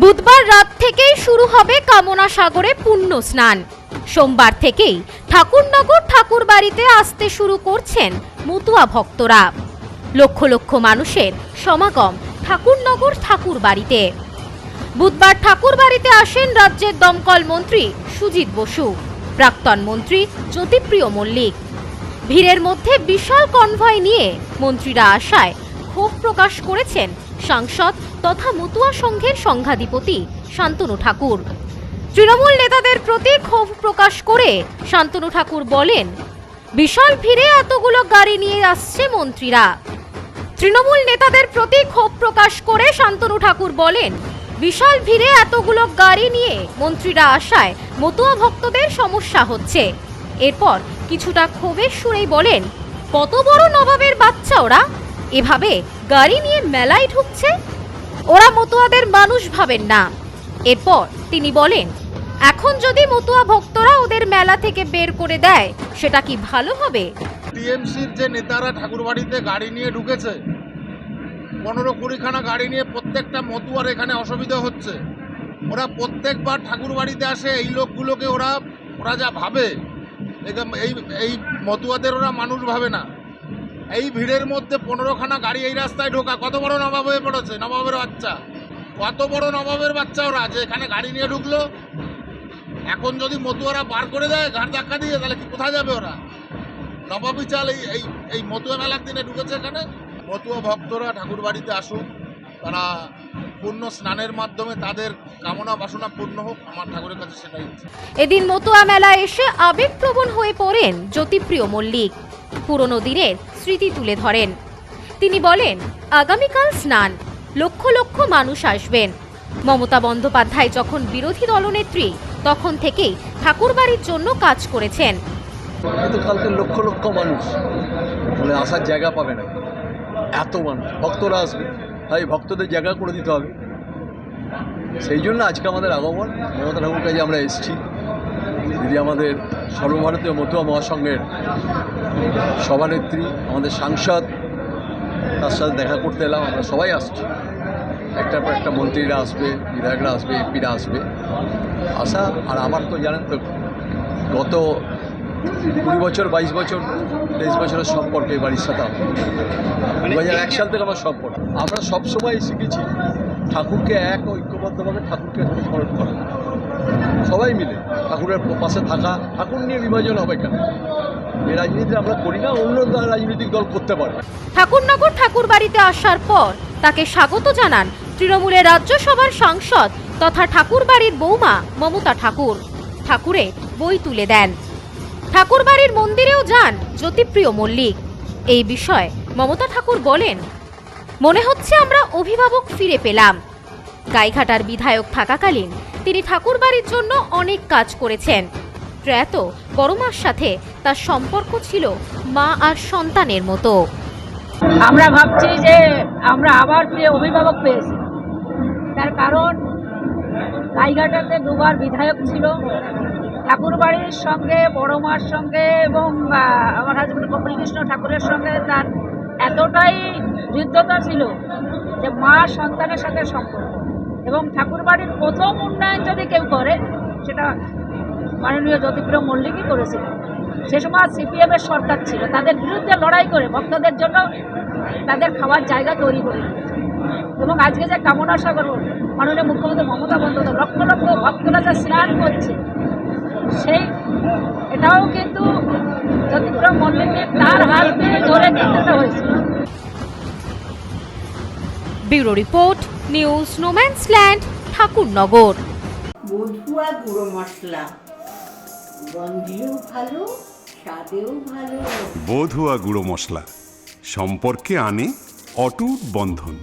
বুধবার রাত থেকেই শুরু হবে কামনা সাগরে পুণ্য স্নান। সোমবার থেকেই ঠাকুরনগর ঠাকুর বাড়িতে আসতে শুরু করছেন মতুয়া ভক্তরা। লক্ষ লক্ষ মানুষের সমাগম ঠাকুরনগর ঠাকুর বাড়িতে বুধবার ঠাকুর বাড়িতে আসেন রাজ্যের দমকল মন্ত্রী সুজিত বসু, প্রাক্তন মন্ত্রী জ্যোতিপ্রিয় মল্লিক। ভিড়ের মধ্যে বিশাল কনভয় নিয়ে মন্ত্রীরা আসায় ক্ষোভ প্রকাশ করেছেন সাংসদ তথা মতুয়া সংঘের সংঘাধিপতি শান্তনু ঠাকুর। তৃণমূল নেতাদের প্রতি ক্ষোভ প্রকাশ করে শান্তনু ঠাকুর বলেন, বিশাল ভিড়ে এতগুলো গাড়ি নিয়ে আসছে মন্ত্রীরা। তৃণমূল নেতাদের প্রতি ক্ষোভ প্রকাশ করে শান্তনু ঠাকুর বলেন, বিশাল ভিড়ে এতগুলো গাড়ি নিয়ে মন্ত্রীরা আসায় মতুয়া ভক্তদের সমস্যা হচ্ছে। এরপর কিছুটা ক্ষোভের সুরেই বলেন, কত বড় নবাবের বাচ্চা ওরা! এভাবে গাড়ি নিয়ে মেলায় ঢুকছে? ওরা মতুয়াদের মানুষ ভাবেন না। এরপর তিনি বলেন, এখন যদি মতুয়া ভক্তরা ওদের মেলা থেকে বের করে দেয়, সেটা কি ভালো হবে? টিএমসির যে নেতারা ঠাকুরবাড়িতে গাড়ি নিয়ে ঢুকেছে, পনেরো কুড়িখানা গাড়ি নিয়ে প্রত্যেকটা মতুয়ার এখানে অসুবিধা হচ্ছে। ওরা প্রত্যেকবার ঠাকুরবাড়িতে আসে, এই লোকগুলোকে ওরা ওরা যা ভাবে এই এই মতুয়াদের ওরা মানুষ ভাবে না। এই ভিড়ের মধ্যে পনেরোখানা গাড়ি এই রাস্তায় ঢোকা। কত বড় নবাব হয়ে পড়েছে? নবাবের বাচ্চা। কত বড় নবাবের বাচ্চা ওরা যে এখানে গাড়ি নিয়ে ঢুকলো। এখন যদি মতুয়ারা বার করে দেয়, ঘাট ধাক্কা দিয়ে, তাহলে কি কোথায় যাবে ওরা? নবাবী চাল এই এই এই মতুয়া মেলার দিনে ঢুকেছে এখানে। মতুয়া ভক্তরা ঠাকুর বাড়িতে আসুক তারা পূর্ণ স্নানের মাধ্যমে তাদের কামনা বাসনা পূর্ণ হোক। আমার ঠাকুরের কাছে সেটাই এদিন মতুয়া মেলায় এসে আবেগপ্রবণ হয়ে পড়েন জ্যোতিপ্রিয় মল্লিক। পুরনো দিনের স্মৃতি তুলে ধরেন। তিনি বলেন, আগামীকাল স্নান, লক্ষ লক্ষ মানুষ আসবেন। মমতা বন্দ্যোপাধ্যায় যখন বিরোধী দলনেত্রী, তখন থেকেই ঠাকুরবাড়ির জন্য কাজ করেছেন। কালকে লক্ষ লক্ষ মানুষ মানে আসার জায়গা পাবে না। এত মানুষ, ভক্তরা আসবে। তাই ভক্তদের জায়গা করে দিতে হবে। সেই জন্য আজকে আমাদের আগমন। মমতা ঠাকুর কাছে আমরা এসেছি দিদি আমাদের সর্বভারতীয় মতুয়া মহাসংঘের সভানেত্রী আমাদের সাংসদ তার সাথে দেখা করতে এলাম আমরা সবাই আসছি। একটার পর একটা মন্ত্রীরা আসবে বিধায়করা আসবে এমপিরা আসবে। আসা আর আমার তো জানেন তো গত কুড়ি বছর বাইশ বছর তেইশ বছরের সম্পর্ক এই বাড়ির সাথে আমার। দু হাজার এক সাল থেকে আমার সম্পর্ক। আমরা সবসময় শিখেছি ঠাকুরকে এক ঐক্যবদ্ধভাবে ঠাকুরকে স্মরণ করা। সবাই মিলে ঠাকুরের পাশে থাকা, ঠাকুর নিয়ে বিভাজন হবে কেন? এই রাজনীতি আমরা করি না, অন্য রাজনৈতিক দল করতে পারে। ঠাকুরনগর ঠাকুর বাড়িতে আসার পর তাকে স্বাগত জানান তৃণমূলের রাজ্যসভার সাংসদ তথা ঠাকুরবাড়ির বৌমা মমতা ঠাকুর। ঠাকুরে বই তুলে দেন। ঠাকুরবাড়ির মন্দিরেও যান জ্যোতিপ্রিয় মল্লিক। এই বিষয়ে মমতা ঠাকুর বলেন, মনে হচ্ছে আমরা অভিভাবক ফিরে পেলাম। গাইঘাটার বিধায়ক থাকাকালীন তিনি ঠাকুরবাড়ির জন্য অনেক কাজ করেছেন। প্রয়াত বড়মার সাথে তার সম্পর্ক ছিল মা আর সন্তানের মতো। আমরা ভাবছি যে আমরা আবার ফিরে অভিভাবক পেয়েছি। তার কারণ, গাইঘাটাতে দুবার বিধায়ক ছিল। ঠাকুরবাড়ির সঙ্গে বড় মার সঙ্গে এবং আমার হাজব্যান্ড কপিল কৃষ্ণ ঠাকুরের সঙ্গে তার এতটাই হৃদ্যতা ছিল যে মা সন্তানের সাথে সম্পর্ক। এবং ঠাকুরবাড়ির প্রথম উন্নয়ন যদি কেউ করে, সেটা মাননীয় জ্যোতিপ্রিয় মল্লিকই করেছিলেন সে সময় সিপিএমের সরকার ছিল। তাদের বিরুদ্ধে লড়াই করে ভক্তদের জন্য তাদের খাওয়ার জায়গা তৈরি করে এবং আজকে যে কামনা সাগর, মাননীয় মুখ্যমন্ত্রী মমতা বন্দ্যোপাধ্যায় লক্ষ লক্ষ ভক্তরা যে স্নান করছে, সেই এটাও কিন্তু জ্যোতিপ্রিয় মল্লিককে তার হাত ধরে দিতে হয়েছিল bureau report news no man's land Thakurnagar. বধুয়া গুঁড়ো মশলা। গন্ধেও ভালো স্বাদেও ভালো। বধুয়া গুঁড়ো মশলা। সম্পর্কে আনে অটুট বন্ধন।